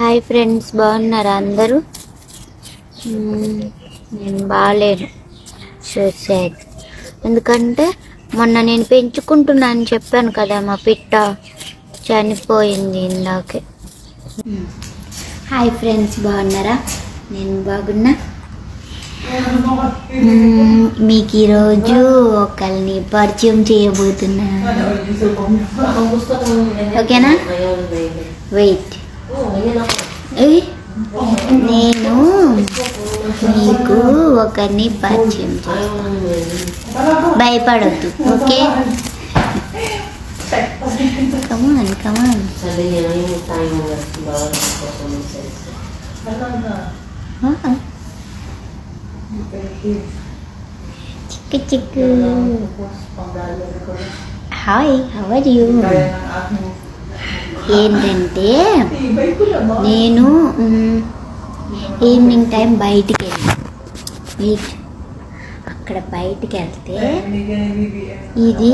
Hi friends బాగున్నారా అందరూ? నేను బాగాలేను. సో సాడ్ ఎందుకంటే మొన్న నేను పెంచుకుంటున్నా అని చెప్పాను కదా మా పిట్ట. చనిపోయింది ఇందాకే. హాయ్ ఫ్రెండ్స్ బాగున్నారా? నేను బాగున్నా? మీకు ఈరోజు ఒకరిని పరిచయం చేయబోతున్నా. ఓకేనా? వెయిట్. నేను మీకు ఒకరిని పరిచయం చేస్తాను భయపడొద్దు ఓకే కమాన్ కమాన్ చిక్కు చిక్కు హాయ్ హవర్ యూ ఏంటంటే నేను ఈవినింగ్ టైం బయటికి వెళ్ళి అక్కడ బయటికి వెళ్తే ఇది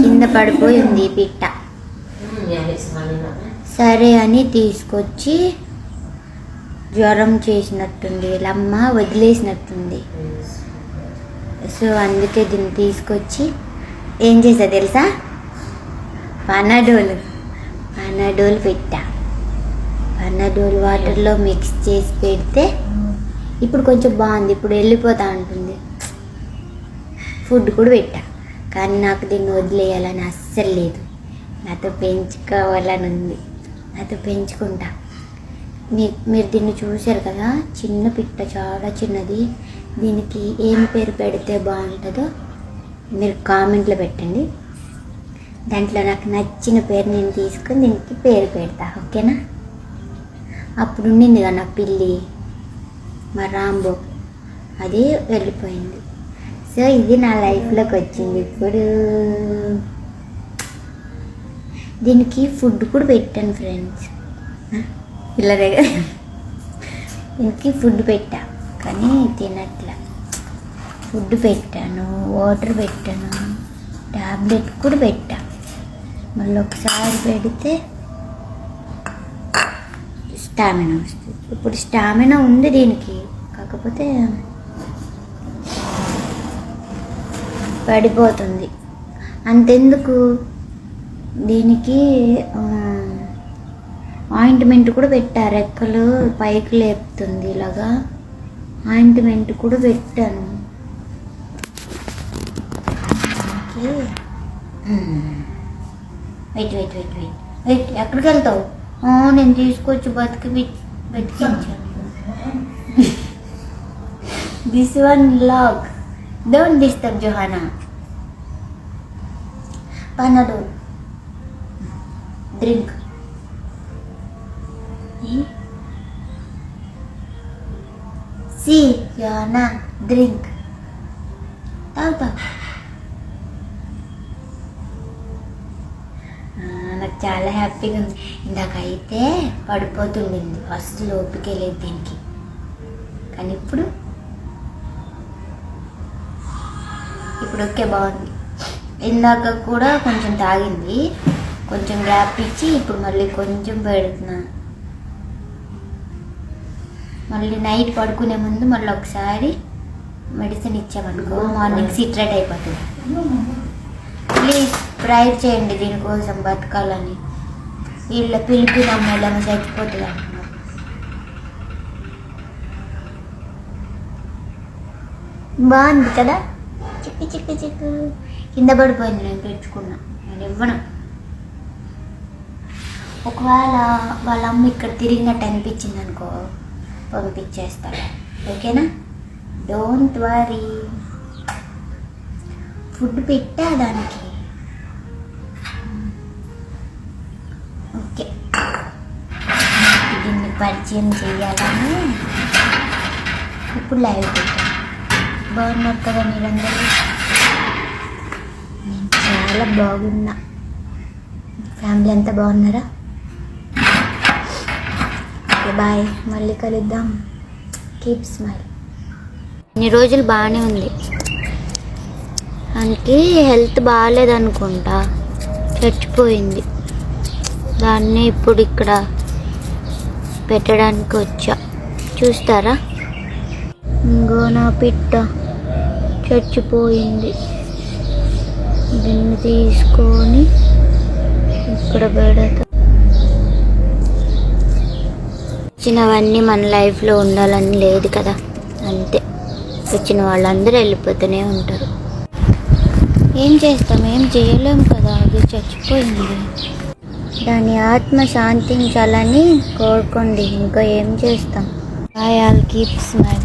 కింద పడిపోయింది ఈ పిట్ట. సరే అని తీసుకొచ్చి జ్వరం చేసినట్టుంది లమ్మ వదిలేసినట్టుంది. సో అందుకే దీన్ని తీసుకొచ్చి ఏం చేసా తెలుసా? పనడోలు పనడోలు పెట్టా. పనడోలు వాటర్లో మిక్స్ చేసి పెడితే ఇప్పుడు కొంచెం బాగుంది. ఇప్పుడు వెళ్ళిపోతా ఉంటుంది ఫుడ్ కూడా పెట్టా. కానీ నాకు దీన్ని వదిలేయాలని అస్సలు లేదు. నాతో పెంచుకోవాలని ఉంది. నాతో పెంచుకుంటా. మీ మీరు దీన్ని చూశారు కదా? చిన్న పిట్ట చాలా చిన్నది. దీనికి ఏం పేరు పెడితే బాగుంటుందో మీరు కామెంట్లో పెట్టండి. దాంట్లో నాకు నచ్చిన పేరు నేను తీసుకొని దీనికి పేరు పెడతా ఓకేనా? అప్పుడు ఉండింది కదా నా పిల్లి మా రాంబో. అది వెళ్ళిపోయింది. సో ఇది నా లైఫ్లోకి వచ్చింది ఇప్పుడు. దీనికి ఫుడ్ కూడా పెట్టాను ఫ్రెండ్స్. పిల్ల దగ్గర దీనికి ఫుడ్ పెట్టా కానీ తినట్ల. ఫుడ్ పెట్టాను వాటర్ పెట్టాను ట్యాబ్లెట్ కూడా పెట్టా. మళ్ళీ ఒకసారి పెడితే స్టామినా వస్తుంది. ఇప్పుడు స్టామినా ఉంది దీనికి. కాకపోతే పడిపోతుంది. అంతెందుకు? దీనికి ఆయింట్మెంట్ కూడా పెట్టారు. రెక్కలు పైకి లేపుతుంది ఇలాగా. ఆయింట్మెంట్ కూడా పెట్టాను. wait wait wait wait wait ఎక్కడికి వెళ్తావు ఆ, నేను తీసుకొచ్చి బతికి బతికించాను this one log don't disturb Johanna పనడు డ్రింక్ సి జోహానా డ్రింక్ తాగుతా చాలా హ్యాపీగా ఉంది. ఇందాక అయితే పడిపోతుండింది అసలు ఓపిక లేదు దీనికి. కానీ ఇప్పుడు? ఇప్పుడు ఓకే బాగుంది. ఇందాక కూడా కొంచెం తాగింది. కొంచెం గ్యాప్ ఇచ్చి ఇప్పుడు మళ్ళీ కొంచెం పెడుతున్నా. మళ్ళీ నైట్ పడుకునే ముందు మళ్ళీ ఒకసారి మెడిసిన్ ఇచ్చామనుకో మార్నింగ్ సిట్రేట్ అయిపోతుంది. ప్లీజ్. ప్రేయర్ చేయండి దీనికోసం బతకాలని. వీళ్ళ పిలిపి నమ్మేళ్ళని చచ్చిపోతుంది అంటున్నారు. బాగుంది కదా? చిక్కు చిక్కు చిక్కు. కింద పడిపోయింది నేను తెచ్చుకున్నా నేను ఇవ్వను. ఒకవేళ వాళ్ళ అమ్మ ఇక్కడ తిరిగినట్టు అనిపించింది అనుకో పంపించేస్తాను ఓకేనా? డోంట్ వరీ ఫుడ్ పెట్టా దానికి. పరిచయం చేయాలని? ఇప్పుడు లైవ్ పెట్టాను బాగున్నారు కదా మీరందరూ? నేను చాలా బాగున్నా. ఫ్యామిలీ అంతా బాగున్నారా? Okay bye. మళ్ళీ కలుద్దాం. Keep smile. ఇన్ని రోజులు బాగానే ఉంది. దానికి హెల్త్ బాగాలేదనుకుంటా. చచ్చిపోయింది. దాన్ని ఇప్పుడు ఇక్కడ పెట్టడానికి వచ్చా. చూస్తారా? ఇంకో నా పిట్ట చచ్చిపోయింది. దీన్ని తీసుకొని ఇక్కడ పెడతా. వచ్చినవన్నీ మన లైఫ్లో ఉండాలని లేదు కదా. అంతే. వచ్చిన వాళ్ళందరూ వెళ్ళిపోతూనే ఉంటారు. ఏం చేస్తాం? ఏం చేయలేం కదా. అది చచ్చిపోయింది. దాని ఆత్మ శాంతించాలని కోరుకోండి. ఇంకా ఏం చేస్తాం? I all keep smile